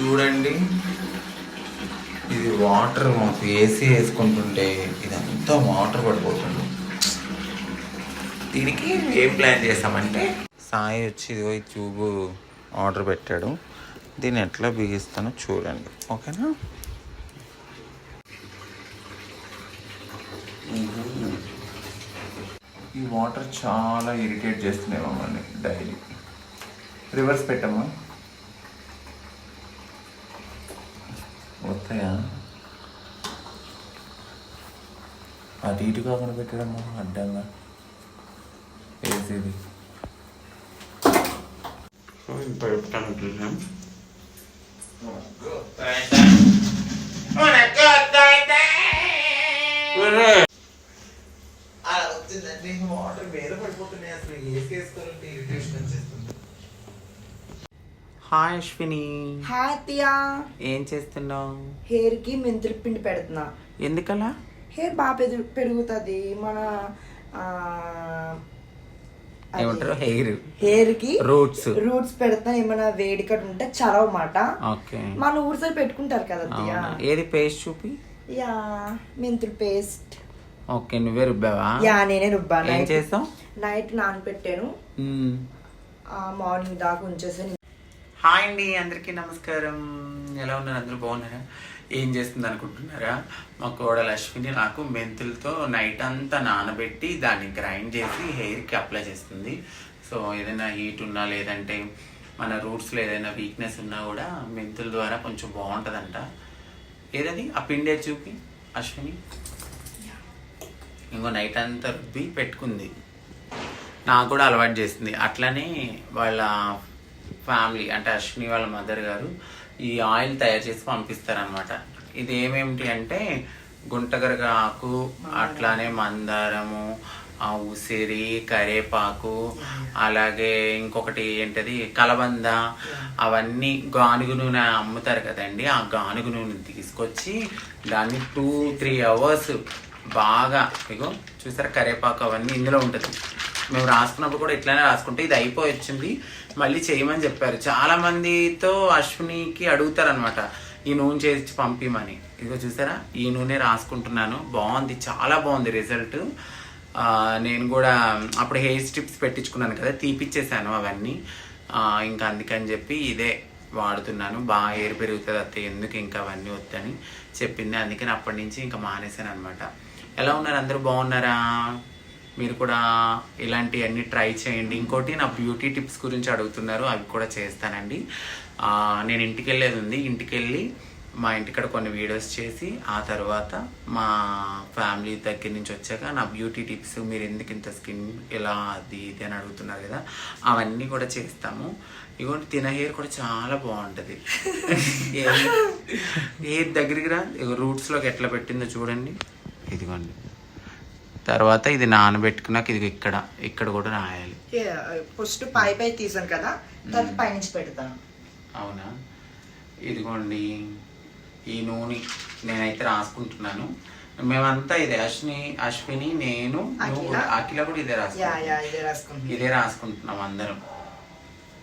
చూడండి. ఇది వాటర్ మాకు ఏసీ వేసుకుంటుంటే ఇదంతా వాటర్ పడిపోతుంది. దీనికి ఏం ప్లాన్ చేస్తామంటే సాయి వచ్చి ఇదిగో ఈ ట్యూబ్ ఆర్డర్ పెట్టాడు. దీన్ని ఎట్లా బిగిస్తానో చూడండి. ఓకేనా? ఈ వాటర్ చాలా ఇరిటేట్ చేస్తున్నాయి మమ్మల్ని డైలీ. రివర్స్ పెట్టమ్మా. వస్తాయా అటు ఇటు కాకుండా పెట్టడమ్మా అడ్డంగా. వేసేది అలా వచ్చిందండి. వాటర్ మీద పడిపోతున్నాయి అసలు. ఏసీ హాయ్ అశ్విని హాయ్ అత్తయ్య ఏం చేస్తున్నావు? హెయిర్కి మెంతులు పిండి పెడుతున్నా. ఎందుకలా? హెయిర్ బాగా పెరుగు పెరుగుతుంది. మన ఏమంటారు? హెయిర్ హెయిర్కి రూట్స్ రూట్స్ పెడతా ఏమైనా వేడికట్ ఉంటే చలవ మాట ఓకే. మన ఊరి పెట్టుకుంటారు కదా అత్తయ్య ఏది పేస్ట్ చూపి? యా మెంతులు పేస్ట్. ఓకే నువ్వే రుబ్బావా? యా నేనే రుబ్బాను ఏం చేస్తావు నైట్ నానబెట్టాను మార్నింగ్ దాకా ఉంచేసాను. హాయ్ అండి అందరికీ నమస్కారం. ఎలా ఉన్నారు? అందరూ బాగున్నారా? ఏం చేస్తుంది అనుకుంటున్నారా? మా కోడలు అశ్విని నాకు మెంతులతో నైట్ అంతా నానబెట్టి దాన్ని గ్రైండ్ చేసి హెయిర్కి అప్లై చేస్తుంది. సో ఏదైనా హీట్ ఉన్నా లేదంటే మన రూట్స్లో ఏదైనా వీక్నెస్ ఉన్నా కూడా మెంతుల ద్వారా కొంచెం బాగుంటుందంట. ఏదది? ఆ పిండే చూపి అశ్విని? ఇంకో నైట్ అంతా రుబ్బి పెట్టుకుంది. నాకు కూడా అలవాటు చేసింది. అట్లనే వాళ్ళ ఫ్యామిలీ అంటే అశ్విని వాళ్ళ మదర్ గారు ఈ ఆయిల్ తయారు చేసి పంపిస్తారనమాట ఇది ఏమేమిటి అంటే గుంటగరగ ఆకు అట్లానే మందారము ఆ ఉసిరి కరేపాకు అలాగే ఇంకొకటి ఏంటది కలబంద అవన్నీ గానుగు నూనె అమ్ముతారు కదండి ఆ గానుగు నూనె తీసుకొచ్చి దాన్ని టూ త్రీ అవర్స్ బాగా ఇగో చూసారా కరేపాకు అవన్నీ ఇందులో ఉంటుంది. మేము రాసుకున్నప్పుడు కూడా ఇట్లానే రాసుకుంటే ఇది అయిపోయి వచ్చింది మళ్ళీ చేయమని చెప్పారు. చాలా మందితో అశ్వినికి అడుగుతారు అనమాట ఈ నూనె చేసి పంపిమని. ఇదిగో చూసారా? ఈ నూనె రాసుకుంటున్నాను. బాగుంది. చాలా బాగుంది రిజల్ట్. నేను కూడా అప్పుడు హెయిర్ స్ట్రిప్స్ పెట్టించుకున్నాను కదా తీపిచ్చేసాను అవన్నీ. ఇంకా అందుకని చెప్పి ఇదే వాడుతున్నాను. బాగా హెయిర్ పెరుగుతుంది అత్తయ్య ఎందుకు ఇంకా అవన్నీ వద్దని చెప్పింది. అందుకని అప్పటి నుంచి ఇంకా మానేశాను అనమాట ఎలా ఉన్నారు? అందరూ బాగున్నారా? మీరు కూడా ఇలాంటివన్నీ ట్రై చేయండి. ఇంకోటి నా బ్యూటీ టిప్స్ గురించి అడుగుతున్నారు అవి కూడా చేస్తానండి. నేను ఇంటికి వెళ్ళేది ఉంది. ఇంటికి వెళ్ళి మా ఇంటికాడ కొన్ని వీడియోస్ చేసి ఆ తర్వాత మా ఫ్యామిలీ దగ్గర నుంచి వచ్చాక నా బ్యూటీ టిప్స్ మీరు ఎందుకు ఇంత స్కిన్ ఇలా అది ఇది అని అడుగుతున్నారు కదా అవన్నీ కూడా చేస్తాము. ఇగోండి తిన హెయిర్ కూడా చాలా బాగుంటుంది. హెయిర్ దగ్గరికి రా. రూట్స్లోకి ఎట్లా పెట్టిందో చూడండి. ఇదిగోండి. తర్వాత ఇది నానబెట్టుకున్నాక ఇది ఇక్కడ ఇక్కడ కూడా రాయాలి. ఫస్ట్ పై పై తీసాను కదా తర్వాత పైనుంచి పెడతాను. అవునా? ఇదిగోండి ఈ నూనె నేనైతే రాసుకుంటున్నాను. మేమంతా ఇదే అశ్విని అశ్విని నేను అఖిల. కూడా ఇదే రాసుకుంటున్నాం. ఇదే రాసుకుంటున్నాం అందరం.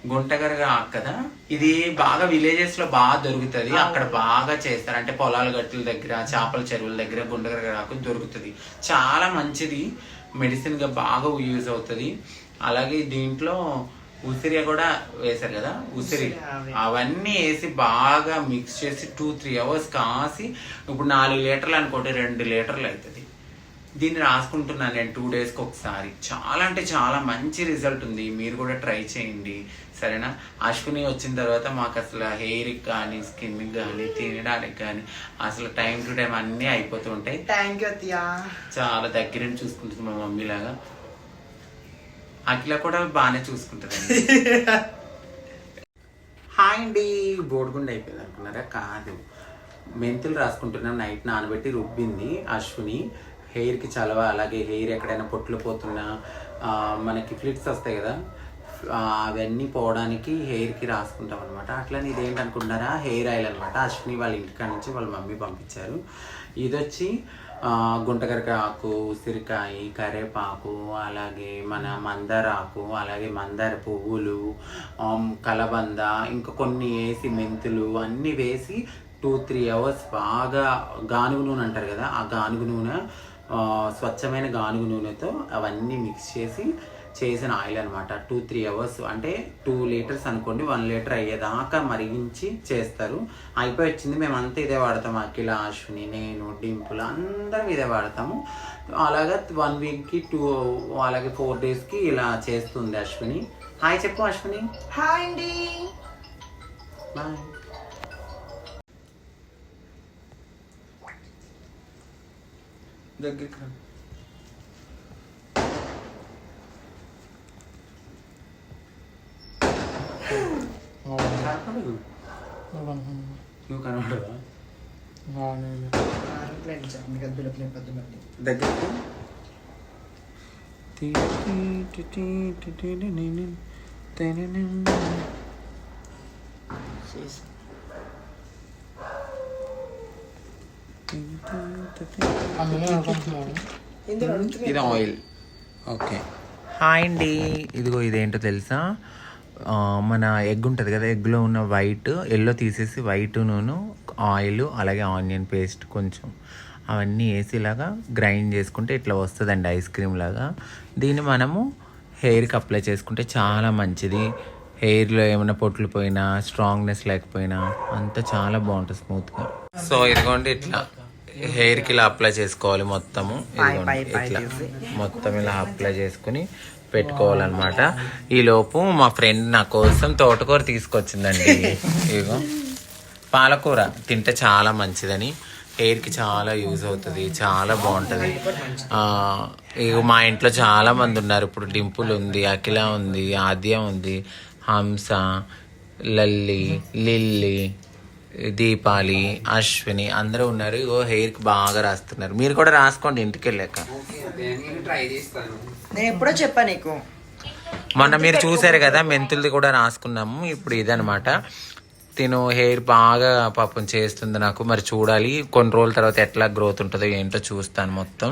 గుంటగరగా కదా? ఇది బాగా విలేజెస్లో బాగా దొరుకుతది. అక్కడ బాగా చేస్తారు. అంటే పొలాల గట్టుల దగ్గర చేపల చెరువుల దగ్గర గుంటగరగా ఆకు దొరుకుతుంది. చాలా మంచిది. మెడిసిన్గా బాగా యూజ్ అవుతుంది. అలాగే దీంట్లో ఉసిరి కూడా వేశారు కదా? ఉసిరి. ఉసిరి, అవి. అవన్నీ వేసి బాగా మిక్స్ చేసి టూ త్రీ అవర్స్ కాసి ఇప్పుడు నాలుగు లీటర్లు అనుకోండి రెండు లీటర్లు అవుతుంది దీన్ని రాసుకుంటున్నాను నేను టూ డేస్కి ఒకసారి. చాలా అంటే చాలా మంచి రిజల్ట్ ఉంది. మీరు కూడా ట్రై చేయండి. సరేనా? అశ్విని వచ్చిన తర్వాత మాకు అసలు హెయిర్కి కానీ స్కిన్కి కానీ తినడానికి కానీ అసలు టైం టు టైం అన్నీ అయిపోతూ ఉంటాయి. థ్యాంక్ యూ అత్తయ్య. చాలా దగ్గర చూసుకుంటుంది మా మమ్మీ లాగా అఖిల కూడా బాగానే చూసుకుంటుందండి. హాయ్ అండి. బోడిగుండ అయిపోయింది అనుకున్నారా? కాదు. మెంతులు రాసుకుంటున్నాం. నైట్ నానబెట్టి రుబ్బింది అశ్విని. హెయిర్కి చలవ? అలాగే హెయిర్ ఎక్కడైనా పొట్లు పోతున్నా మనకి ఫ్లిట్స్ వస్తాయి కదా అవన్నీ పోవడానికి హెయిర్కి రాసుకుంటాం అనమాట అట్లనే ఇదేంటి అనుకుంటున్నారా? హెయిర్ ఆయిల్ అనమాట అశ్విని వాళ్ళ ఇంటికాడ నుంచి వాళ్ళ మమ్మీ పంపించారు. ఇది వచ్చి ఆ, ఆకు ఉసిరికాయ కరేపాకు అలాగే మన మందార ఆకు అలాగే మందార పువ్వులు కలబంద ఇంకా కొన్ని వేసి మెంతులు అన్నీ వేసి టూ త్రీ అవర్స్ బాగా గానుగు నూనె అంటారు కదా ఆ గానుగు నూనె స్వచ్ఛమైన గానుగు నూనెతో అవన్నీ మిక్స్ చేసి చేసిన ఆయిల్ అనమాట టూ త్రీ అవర్స్ అంటే టూ లీటర్స్ అనుకోండి వన్ లీటర్ అయ్యేదాకా మరిగించి చేస్తారు. అయిపోయి వచ్చింది మేము అంతా ఇదే వాడతాం. అఖిల అశ్విని నేను డింపుల్ అందరం ఇదే వాడతాము. అలాగా వన్ వీక్కి టూ అలాగే ఫోర్ డేస్కి ఇలా చేస్తుంది అశ్విని. హాయ్ చెప్పు అశ్విని. హాయ్ అండి. బాయ్ దగ్గరికి రా. కనపడదు. నువ్వు కనపడవా గద్దులకు నింపద్దు మళ్ళీ దగ్గరకు చేసి ఇందులో అడుగుతుంది ఇది ఆయిల్. ఓకే. హాయ్ అండి. ఇదిగో ఇదేంటో తెలుసా? మన ఎగ్ ఉంటుంది కదా ఎగ్లో ఉన్న వైట్ ఎల్లో తీసేసి వైట్ నూనె ఆయిల్ అలాగే ఆనియన్ పేస్ట్ కొంచెం అవన్నీ వేసేలాగా గ్రైండ్ చేసుకుంటే ఇట్లా వస్తుందండి ఐస్ క్రీమ్ లాగా. దీన్ని మనము హెయిర్కి అప్లై చేసుకుంటే చాలా మంచిది. హెయిర్లో ఏమైనా పొట్లు పోయినా స్ట్రాంగ్నెస్ లేకపోయినా అంతా చాలా బాగుంటుంది స్మూత్గా. సో ఇదిగోండి ఇట్లా హెయిర్కి ఇలా అప్లై చేసుకోవాలి మొత్తము. ఇదిగోండి, ఇట్లా. మొత్తం ఇలా అప్లై చేసుకుని పెట్టుకోవాలన్నమాట. ఈ లోపు మా ఫ్రెండ్ నా కోసం తోటకూర తీసుకొచ్చిందండి. ఇదిగో. పాలకూర తింటే చాలా మంచిదని. హెయిర్కి చాలా యూజ్ అవుతుంది చాలా బాగుంటుంది. ఇగో మా ఇంట్లో చాలా మంది ఉన్నారు. ఇప్పుడు డింపుల్ ఉంది అఖిల ఉంది ఆద్య ఉంది. హంస లల్లి లిల్లీ దీపాలి అశ్విని అందరూ ఉన్నారు. ఇగో హెయిర్కి బాగా రాస్తున్నారు. మీరు కూడా రాసుకోండి ఇంటికి వెళ్ళాక నేను ఎప్పుడో చెప్పా నీకు. మొన్న మీరు చూసారు కదా మెంతులది కూడా రాసుకున్నాము. ఇప్పుడు ఇదనమాట తిను హెయిర్ బాగా పాపం చేస్తుంది నాకు. మరి చూడాలి. కొన్ని రోజుల తర్వాత ఎట్లా గ్రోత్ ఉంటుందో ఏంటో చూస్తాను మొత్తం.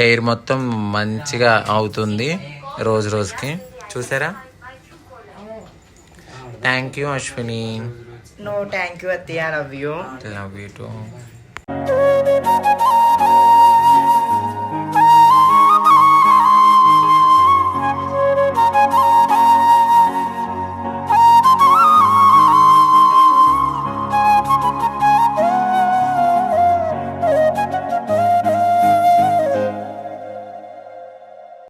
హెయిర్ మొత్తం మంచిగా అవుతుంది రోజు రోజుకి. చూసారా? Thank you, Ashwini. No, thank you, Atya. Love you. Love you too.